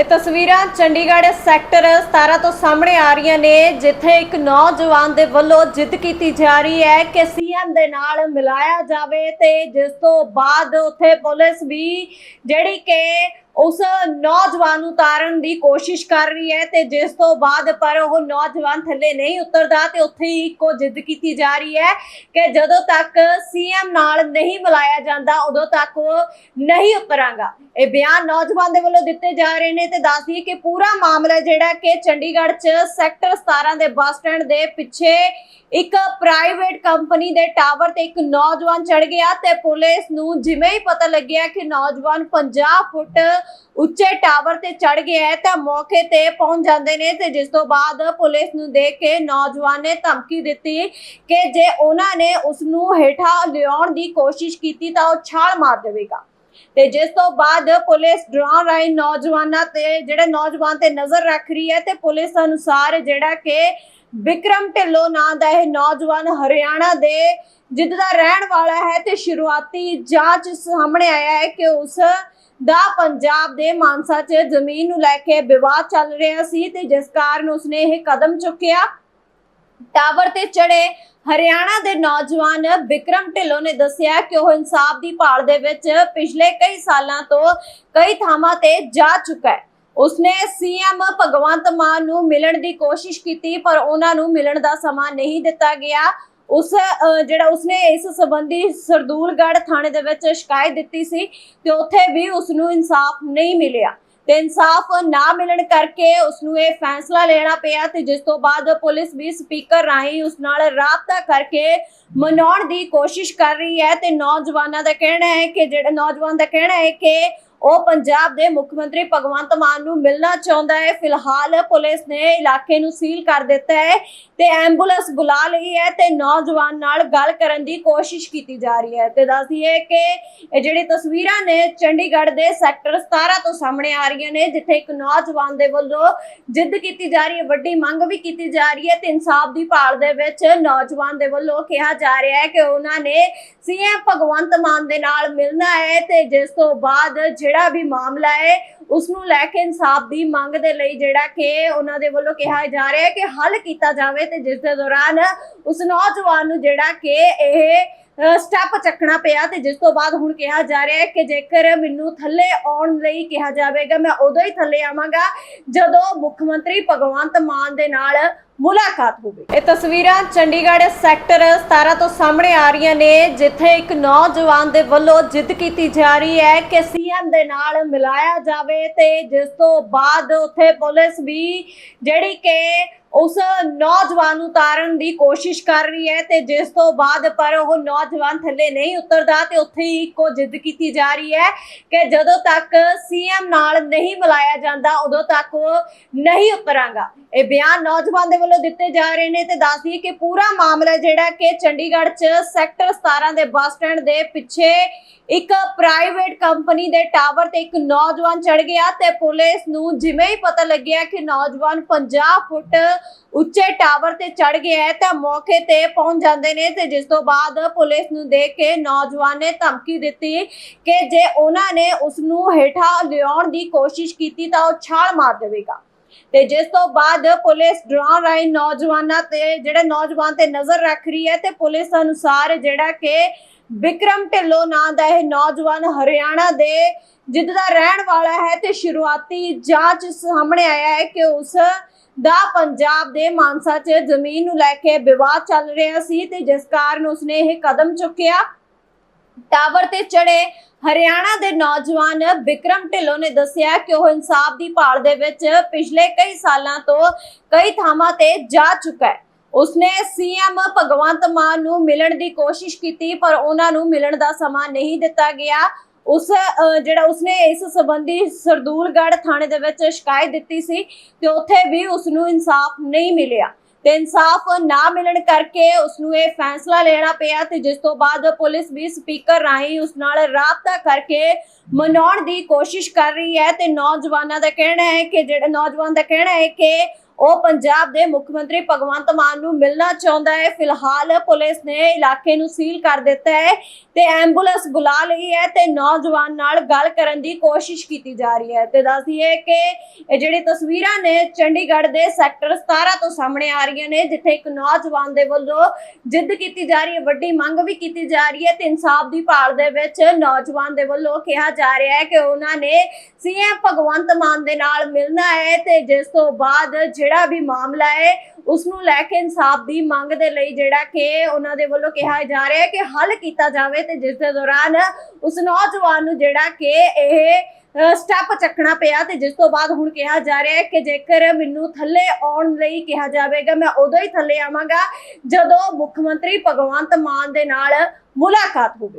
ਇਹ ਤਸਵੀਰਾਂ ਚੰਡੀਗੜ੍ਹ ਸੈਕਟਰ 17 ਤੋਂ ਸਾਹਮਣੇ ਆ ਰਹੀਆਂ ਨੇ, ਜਿੱਥੇ ਇੱਕ ਨੌਜਵਾਨ ਦੇ ਵੱਲੋਂ ਜਿੱਦ ਕੀਤੀ ਜਾ ਰਹੀ ਹੈ ਕਿ ਸੀਐਮ ਦੇ ਨਾਲ ਮਿਲਾਇਆ ਜਾਵੇ ਤੇ ਜਿਸ ਤੋਂ ਬਾਅਦ ਉੱਥੇ ਪੁਲਿਸ ਵੀ ਜਿਹੜੀ ਕਿ ਉਸ ਨੌਜਵਾਨ ਨੂੰ ਉਤਾਰਨ ਦੀ ਕੋਸ਼ਿਸ਼ ਕਰ ਰਹੀ ਹੈ ਤੇ ਜਿਸ ਤੋਂ ਬਾਅਦ ਪਰ ਉਹ ਨੌਜਵਾਨ ਥੱਲੇ ਨਹੀਂ ਉਤਰਦਾ ਤੇ ਉੱਥੇ ਹੀ ਇੱਕੋ ਜਿੱਦ ਕੀਤੀ ਜਾ ਰਹੀ ਹੈ ਕਿ ਜਦੋਂ ਤੱਕ ਸੀਐਮ ਨਾਲ ਨਹੀਂ ਮਿਲਾਇਆ ਜਾਂਦਾ, ਉਦੋਂ ਤੱਕ ਉਹ ਨਹੀਂ ਉਤਰਾਂਗਾ। ਇਹ ਬਿਆਨ ਨੌਜਵਾਨ ਦੇ ਵੱਲੋਂ ਦਿੱਤੇ ਜਾ ਰਹੇ ਨੇ ਤੇ ਦੱਸ ਦਈਏ ਕਿ ਪੂਰਾ ਮਾਮਲਾ ਜਿਹੜਾ ਕਿ ਚੰਡੀਗੜ੍ਹ 'ਚ ਸੈਕਟਰ 17 ਦੇ ਬੱਸ ਸਟੈਂਡ ਦੇ ਪਿੱਛੇ ਇੱਕ ਪ੍ਰਾਈਵੇਟ ਕੰਪਨੀ ਦੇ ਟਾਵਰ ਤੇ ਇੱਕ ਨੌਜਵਾਨ ਚੜ ਗਿਆ ਤੇ ਪੁਲਿਸ ਨੂੰ ਜਿਵੇਂ ਹੀ ਪਤਾ ਲੱਗਿਆ ਕਿ ਨੌਜਵਾਨ 50 ਫੁੱਟ ਉੱਚੇ ਟਾਵਰ ਤੇ ਚੜ ਗਿਆ ਹੈ ਤਾਂ ਮੌਕੇ ਤੇ ਪਹੁੰਚ ਜਾਂਦੇ ਨੇ ਤੇ ਜਿਸ ਤੋਂ ਬਾਅਦ ਪੁਲਿਸ ਨੂੰ ਦੇਖ ਕੇ ਨੌਜਵਾਨ ਨੇ ਧਮਕੀ ਦਿੱਤੀ ਕਿ ਜੇ ਉਹਨਾਂ ਨੇ ਉਸ ਨੂੰ ਹੇਠਾਂ ਲਿਆਉਣ ਦੀ ਕੋਸ਼ਿਸ਼ ਕੀਤੀ ਤਾਂ ਉਹ ਛਾਲ ਮਾਰ ਦੇਵੇਗਾ। ਤੇ ਜਿਸ ਤੋਂ ਬਾਅਦ ਪੁਲਿਸ ਡਰੋਨ ਰਾਈ ਨੌਜਵਾਨਾਂ ਤੇ ਜਿਹੜੇ ਨੌਜਵਾਨ ਤੇ ਨਜ਼ਰ ਰੱਖ ਰਹੀ ਹੈ ਤੇ ਪੁਲਿਸ ਅਨੁਸਾਰ ਜਿਹੜਾ ਕਿ ਵਿਕਰਮ ਢਿੱਲੋਂ ਨਾਂ ਦਾ ਇਹ ਨੌਜਵਾਨ ਹਰਿਆਣਾ ਦੇ ਜਿੱਦ ਦਾ ਰਹਿਣ ਵਾਲਾ ਹੈ ਤੇ ਸ਼ੁਰੂਆਤੀ ਜਾਂਚ ਸਾਹਮਣੇ ਆਇਆ ਹੈ ਕਿ ਉਸ ਦਾ ਪੰਜਾਬ ਦੇ ਮਾਨਸਾ 'ਚ ਜ਼ਮੀਨ ਨੂੰ ਲੈ ਕੇ ਵਿਵਾਦ ਚੱਲ ਰਿਹਾ ਸੀ ਤੇ ਜਿਸ ਕਾਰਨ ਉਸਨੇ ਇਹ ਕਦਮ ਚੁੱਕਿਆ। ਟਾਵਰ ਤੇ ਚੜੇ ਹਰਿਆਣਾ ਦੇ ਨੌਜਵਾਨ ਵਿਕਰਮ ਢਿੱਲੋਂ ਨੇ ਦੱਸਿਆ ਕਿ ਉਹ ਇਨਸਾਫ ਦੀ ਭਾਲ ਦੇ ਵਿੱਚ ਪਿਛਲੇ ਕਈ ਸਾਲਾਂ ਤੋਂ ਕਈ ਥਾਵਾਂ ਤੇ ਜਾ ਚੁੱਕਾ ਹੈ। ਉਸਨੇ ਸੀਐਮ ਭਗਵੰਤ ਮਾਨ ਨੂੰ ਮਿਲਣ ਦੀ ਕੋਸ਼ਿਸ਼ ਕੀਤੀ, ਪਰ ਉਹਨਾਂ ਨੂੰ ਮਿਲਣ ਦਾ ਸਮਾਂ ਨਹੀਂ ਦਿੱਤਾ ਗਿਆ। ਉਸ ਜਿਹੜਾ ਉਸਨੇ ਇਸ ਸੰਬੰਧੀ ਸਰਦੂਲਗੜ੍ਹ ਥਾਣੇ ਦੇ ਵਿੱਚ ਸ਼ਿਕਾਇਤ ਦਿੱਤੀ ਸੀ ਤੇ ਉੱਥੇ ਵੀ ਉਸ ਨੂੰ ਇਨਸਾਫ ਨਹੀਂ ਮਿਲਿਆ। ਤੇ ਇਨਸਾਫ ਨਾ ਮਿਲਣ ਕਰਕੇ ਉਸ ਨੂੰ ਇਹ ਫੈਸਲਾ ਲੈਣਾ ਪਿਆ ਤੇ ਜਿਸ ਤੋਂ ਬਾਅਦ ਪੁਲਿਸ ਵੀ ਸਪੀਕਰ ਰਾਹੀਂ ਉਸ ਨਾਲ ਰਾਬਤਾ ਕਰਕੇ ਮਨਾਉਣ ਦੀ ਕੋਸ਼ਿਸ਼ ਕਰ ਰਹੀ ਹੈ ਤੇ ਨੌਜਵਾਨਾਂ ਦਾ ਕਹਿਣਾ ਹੈ ਕਿ ਜਿਹੜਾ ਨੌਜਵਾਨ ਦਾ ਕਹਿਣਾ ਹੈ ਕਿ ਉਹ ਪੰਜਾਬ ਦੇ ਮੁੱਖ ਮੰਤਰੀ ਭਗਵੰਤ ਮਾਨ ਨੂੰ ਮਿਲਣਾ ਚਾਹੁੰਦਾ ਹੈ। ਫਿਲਹਾਲ ਪੁਲਿਸ ਨੇ ਇਲਾਕੇ ਨੂੰ ਸੀਲ ਕਰ ਦਿੱਤਾ ਹੈ ਤੇ ਐਂਬੂਲੈਂਸ ਬੁਲਾ ਲਈ ਹੈ ਤੇ ਨੌਜਵਾਨ ਨਾਲ ਗੱਲ ਕਰਨ ਦੀ ਕੋਸ਼ਿਸ਼ ਕੀਤੀ ਜਾ ਰਹੀ ਹੈ। ਤੇ ਦੱਸਦੀ ਦਈਏ ਕਿ ਇਹ ਜਿਹੜੀ ਤਸਵੀਰਾਂ ਨੇ ਚੰਡੀਗੜ੍ਹ ਦੇ ਸੈਕਟਰ 17 ਤੋਂ ਸਾਹਮਣੇ ਆ ਰਹੀਆਂ ਨੇ, ਜਿੱਥੇ ਇੱਕ ਨੌਜਵਾਨ ਦੇ ਵੱਲੋਂ ਜਿੱਦ ਕੀਤੀ ਜਾ ਰਹੀ ਹੈ, ਵੱਡੀ ਮੰਗ ਵੀ ਕੀਤੀ ਜਾ ਰਹੀ ਹੈ ਤੇ ਇਨਸਾਫ ਦੀ ਭਾਲ ਦੇ ਵਿੱਚ ਨੌਜਵਾਨ ਦੇ ਵੱਲੋਂ ਕਿਹਾ ਜਾ ਰਿਹਾ ਹੈ ਕਿ ਉਹਨਾਂ ਨੇ ਸੀਐਮ ਭਗਵੰਤ ਮਾਨ ਦੇ ਨਾਲ ਮਿਲਣਾ ਹੈ ਤੇ ਜਿਸ ਤੋਂ ਬਾਅਦ ਜਿਹੜਾ ਵੀ ਮਾਮਲਾ ਹੈ ਉਸ ਨੂੰ ਲੈ ਕੇ ਇਨਸਾਫ ਦੀ ਮੰਗ ਦੇ ਲਈ ਜਿਹੜਾ ਕਿ ਉਹਨਾਂ ਦੇ ਵੱਲੋਂ ਕਿਹਾ ਜਾ ਰਿਹਾ ਹੈ ਕਿ ਹੱਲ ਕੀਤਾ ਜਾਵੇ ਤੇ ਜਿਸ ਦੇ ਦੌਰਾਨ ਉਸ ਨੌਜਵਾਨ ਨੂੰ ਜਿਹੜਾ ਕਿ ਇਹ ਸਟੈਪ ਚੱਕਣਾ ਪਿਆ ਤੇ ਜਿਸ ਤੋਂ ਬਾਅਦ ਹੁਣ ਕਿਹਾ ਜਾ ਰਿਹਾ ਹੈ ਕਿ ਜੇਕਰ ਮੈਨੂੰ ਥੱਲੇ ਆਉਣ ਲਈ ਕਿਹਾ ਜਾਵੇਗਾ, ਮੈਂ ਉਦੋਂ ਹੀ ਥੱਲੇ ਆਵਾਂਗਾ ਜਦੋਂ ਮੁੱਖ ਮੰਤਰੀ ਭਗਵੰਤ ਮਾਨ ਦੇ ਨਾਲ ਮੁਲਾਕਾਤ ਹੋਵੇ। ਇਹ ਤਸਵੀਰਾਂ ਚੰਡੀਗੜ੍ਹ ਸੈਕਟਰ 17 ਤੋਂ ਸਾਹਮਣੇ ਆ ਰਹੀਆਂ ਨੇ, ਜਿੱਥੇ ਇੱਕ ਨੌਜਵਾਨ ਦੇ ਵੱਲੋਂ ਜਿੱਦ ਕੀਤੀ ਜਾ ਰਹੀ ਹੈ ਕਿ ਸੀਐਮ ਦੇ ਨਾਲ ਮਿਲਾਇਆ ਜਾਵੇ ਤੇ ਜਿਸ ਤੋਂ ਬਾਅਦ ਉੱਥੇ ਪੁਲਿਸ ਵੀ ਜਿਹੜੀ ਕਿ ਉਸ ਨੌਜਵਾਨ ਨੂੰ ਉਤਾਰਨ ਦੀ ਕੋਸ਼ਿਸ਼ ਕਰ ਰਹੀ ਹੈ ਤੇ ਜਿਸ ਤੋਂ ਬਾਅਦ ਪਰ ਉਹ ਨੌਜਵਾਨ ਥੱਲੇ ਨਹੀਂ ਉਤਰਦਾ ਤੇ ਉੱਥੇ ਹੀ ਇੱਕੋ ਜਿੱਦ ਕੀਤੀ ਜਾ ਰਹੀ ਹੈ ਕਿ ਜਦੋਂ ਤੱਕ ਸੀਐਮ ਨਾਲ ਨਹੀਂ ਮਿਲਾਇਆ ਜਾਂਦਾ, ਉਦੋਂ ਤੱਕ ਉਹ ਨਹੀਂ ਉਤਰਾਂਗਾ। ਇਹ ਬਿਆਨ ਨੌਜਵਾਨ ਦੇ ਵੱਲੋਂ ਦਿੱਤੇ ਜਾ ਰਹੇ ਨੇ ਤੇ ਦੱਸ ਦਈਏ ਕਿ ਪੂਰਾ ਮਾਮਲਾ ਜਿਹੜਾ ਕਿ ਚੰਡੀਗੜ੍ਹ 'ਚ ਸੈਕਟਰ 17 ਦੇ ਬੱਸ ਸਟੈਂਡ ਦੇ ਪਿੱਛੇ ਇੱਕ ਪ੍ਰਾਈਵੇਟ ਕੰਪਨੀ ਦੇ ਟਾਵਰ ਤੇ ਇੱਕ ਨੌਜਵਾਨ ਚੜ ਗਿਆ ਤੇ ਪੁਲਿਸ ਨੂੰ ਜਿਵੇਂ ਹੀ ਪਤਾ ਲੱਗਿਆ ਕਿ ਨੌਜਵਾਨ 50 ਫੁੱਟ ਉੱਚੇ ਟਾਵਰ ਤੇ ਚੜ ਗਿਆ ਹੈ ਤਾਂ ਮੌਕੇ ਤੇ ਪਹੁੰਚ ਜਾਂਦੇ ਨੇ ਤੇ ਜਿਸ ਤੋਂ ਬਾਅਦ ਪੁਲਿਸ ਨੂੰ ਦੇਖ ਕੇ ਨੌਜਵਾਨ ਨੇ ਧਮਕੀ ਦਿੱਤੀ ਕਿ ਜੇ ਉਹਨਾਂ ਨੇ ਉਸ ਨੂੰ ਹੇਠਾਂ ਲਿਆਉਣ ਦੀ ਕੋਸ਼ਿਸ਼ ਕੀਤੀ ਤਾਂ ਉਹ ਛਾਲ ਮਾਰ ਦੇਵੇਗਾ। ਤੇ ਜਿਸ ਤੋਂ ਬਾਅਦ ਪੁਲਿਸ ਡਰੋਨ ਰਾਈ ਨੌਜਵਾਨਾਂ ਤੇ ਜਿਹੜੇ ਨੌਜਵਾਨ ਤੇ ਨਜ਼ਰ ਰੱਖ ਰਹੀ ਹੈ ਤੇ ਪੁਲਿਸ ਅਨੁਸਾਰ ਜਿਹੜਾ ਕਿ ਵਿਕਰਮ ਢਿੱਲੋਂ ਨਾਂ ਦਾ ਇਹ ਨੌਜਵਾਨ ਹਰਿਆਣਾ ਦੇ ਜਿੱਦ ਦਾ ਰਹਿਣ ਵਾਲਾ ਹੈ ਤੇ ਸ਼ੁਰੂਆਤੀ ਜਾਂਚ ਸਾਹਮਣੇ ਆਇਆ ਹੈ ਕਿ ਉਸ ਦਾ ਪੰਜਾਬ ਦੇ ਮਾਨਸਾ 'ਚ ਜ਼ਮੀਨ ਨੂੰ ਲੈ ਕੇ ਵਿਵਾਦ ਚੱਲ ਰਿਹਾ ਸੀ ਤੇ ਜਿਸ ਕਾਰਨ ਉਸਨੇ ਇਹ ਕਦਮ ਚੁੱਕਿਆ। ਟਾਵਰ ਤੇ ਚੜੇ ਹਰਿਆਣਾ ਦੇ ਨੌਜਵਾਨ ਵਿਕਰਮ ਢਿੱਲੋਂ ਨੇ ਦੱਸਿਆ ਕਿ ਉਹ ਇਨਸਾਫ ਦੀ ਭਾਲ ਦੇ ਵਿੱਚ ਪਿਛਲੇ ਕਈ ਸਾਲਾਂ ਤੋਂ ਕਈ ਥਾਵਾਂ ਤੇ ਜਾ ਚੁੱਕਾ ਹੈ। ਉਸਨੇ ਸੀਐਮ ਭਗਵੰਤ ਮਾਨ ਨੂੰ ਮਿਲਣ ਦੀ ਕੋਸ਼ਿਸ਼ ਕੀਤੀ, ਪਰ ਉਹਨਾਂ ਨੂੰ ਮਿਲਣ ਦਾ ਸਮਾਂ ਨਹੀਂ ਦਿੱਤਾ ਗਿਆ। ਉਸ ਜਿਹੜਾ ਉਸਨੇ ਇਸ ਸੰਬੰਧੀ ਸਰਦੂਲਗੜ੍ਹ ਥਾਣੇ ਦੇ ਵਿੱਚ ਸ਼ਿਕਾਇਤ ਦਿੱਤੀ ਸੀ ਤੇ ਉੱਥੇ ਵੀ ਉਸ ਨੂੰ ਇਨਸਾਫ ਨਹੀਂ ਮਿਲਿਆ। ਤੇ ਇਨਸਾਫ ਨਾ ਮਿਲਣ ਕਰਕੇ ਉਸ ਨੂੰ ਇਹ ਫੈਸਲਾ ਲੈਣਾ ਪਿਆ ਤੇ ਜਿਸ ਤੋਂ ਬਾਅਦ ਪੁਲਿਸ ਵੀ ਸਪੀਕਰ ਰਾਹੀਂ ਉਸ ਨਾਲ ਰਾਬਤਾ ਕਰਕੇ ਮਨਾਉਣ ਦੀ ਕੋਸ਼ਿਸ਼ ਕਰ ਰਹੀ ਹੈ ਤੇ ਨੌਜਵਾਨਾਂ ਦਾ ਕਹਿਣਾ ਹੈ ਕਿ ਜਿਹੜਾ ਨੌਜਵਾਨ ਦਾ ਕਹਿਣਾ ਹੈ ਕਿ ਉਹ ਪੰਜਾਬ ਦੇ ਮੁੱਖ ਮੰਤਰੀ ਭਗਵੰਤ ਮਾਨ ਨੂੰ ਮਿਲਣਾ ਚਾਹੁੰਦਾ ਹੈ। ਫਿਲਹਾਲ ਪੁਲਿਸ ਨੇ ਇਲਾਕੇ ਨੂੰ ਸੀਲ ਕਰ ਦਿੱਤਾ ਹੈ ਤੇ ਐਂਬੂਲੈਂਸ ਬੁਲਾ ਲਈ ਹੈ ਤੇ ਨੌਜਵਾਨ ਨਾਲ ਗੱਲ ਕਰਨ ਦੀ ਕੋਸ਼ਿਸ਼ ਕੀਤੀ ਜਾ ਰਹੀ ਹੈ। ਤੇ ਦੱਸਦੀਏ ਕਿ ਇਹ ਜਿਹੜੀ ਤਸਵੀਰਾਂ ਨੇ ਚੰਡੀਗੜ੍ਹ ਦੇ ਸੈਕਟਰ 17 ਤੋਂ ਸਾਹਮਣੇ ਆ ਰਹੀਆਂ ਨੇ, ਜਿੱਥੇ ਇੱਕ ਨੌਜਵਾਨ ਦੇ ਵੱਲੋਂ ਜਿੱਦ ਕੀਤੀ ਜਾ ਰਹੀ ਹੈ, ਵੱਡੀ ਮੰਗ ਵੀ ਕੀਤੀ ਜਾ ਰਹੀ ਹੈ ਤੇ ਇਨਸਾਫ ਦੀ ਭਾਲ ਦੇ ਵਿੱਚ ਨੌਜਵਾਨ ਦੇ ਵੱਲੋਂ ਕਿਹਾ ਜਾ ਰਿਹਾ ਹੈ ਕਿ ਉਹਨਾਂ ਨੇ ਸੀਐਮ ਭਗਵੰਤ ਮਾਨ ਦੇ ਨਾਲ ਮਿਲਣਾ ਹੈ ਤੇ ਜਿਸ ਤੋਂ ਬਾਅਦ ਜਿਹੜਾ ਵੀ ਮਾਮਲਾ ਹੈ ਉਸ ਨੂੰ ਲੈ ਕੇ ਇਨਸਾਫ ਦੀ ਮੰਗ ਦੇ ਲਈ ਜਿਹੜਾ ਕਿ ਉਹਨਾਂ ਦੇ ਵੱਲੋਂ ਕਿਹਾ ਜਾ ਰਿਹਾ ਹੈ ਕਿ ਹੱਲ ਕੀਤਾ ਜਾਵੇ ਤੇ ਜਿਸ ਦੇ ਦੌਰਾਨ ਉਸ ਨੌਜਵਾਨ ਨੂੰ ਜਿਹੜਾ ਕਿ ਇਹ ਸਟੈਪ ਚੱਕਣਾ ਪਿਆ ਤੇ ਜਿਸ ਤੋਂ ਬਾਅਦ ਹੁਣ ਕਿਹਾ ਜਾ ਰਿਹਾ ਹੈ ਕਿ ਜੇਕਰ ਮੈਨੂੰ ਥੱਲੇ ਆਉਣ ਲਈ ਕਿਹਾ ਜਾਵੇਗਾ, ਮੈਂ ਉਦੋਂ ਹੀ ਥੱਲੇ ਆਵਾਂਗਾ ਜਦੋਂ ਮੁੱਖ ਮੰਤਰੀ ਭਗਵੰਤ ਮਾਨ ਦੇ ਨਾਲ ਮੁਲਾਕਾਤ ਹੋਵੇ।